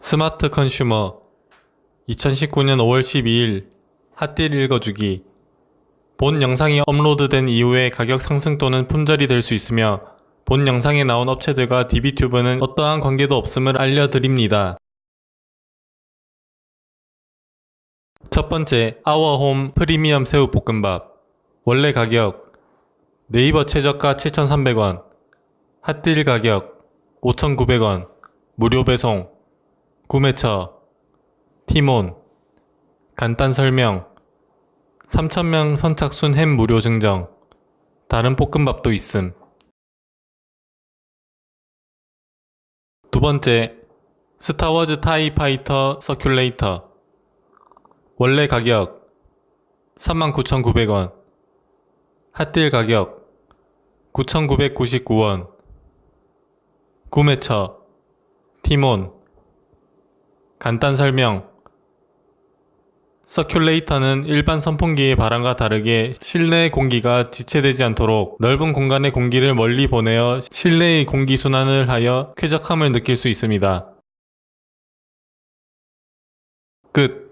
스마트 컨슈머 2019년 5월 12일 핫딜 읽어주기 본 영상이 업로드된 이후에 가격 상승 또는 품절이 될 수 있으며 본 영상에 나온 업체들과 DB튜브는 어떠한 관계도 없음을 알려드립니다. 첫 번째, 아워홈 프리미엄 새우 볶음밥 원래 가격 네이버 최저가 7,300원 핫딜 가격 5,900원 무료 배송 구매처 티몬 간단 설명 3,000명 선착순 햄 무료 증정 다른 볶음밥도 있음. 두 번째 스타워즈 타이 파이터 서큘레이터. 원래 가격 39,900원 핫딜 가격 9,999원. 구매처 티몬 간단 설명 서큘레이터는 일반 선풍기의 바람과 다르게 실내 공기가 지체되지 않도록 넓은 공간의 공기를 멀리 보내어 실내의 공기 순환을 하여 쾌적함을 느낄 수 있습니다. 끝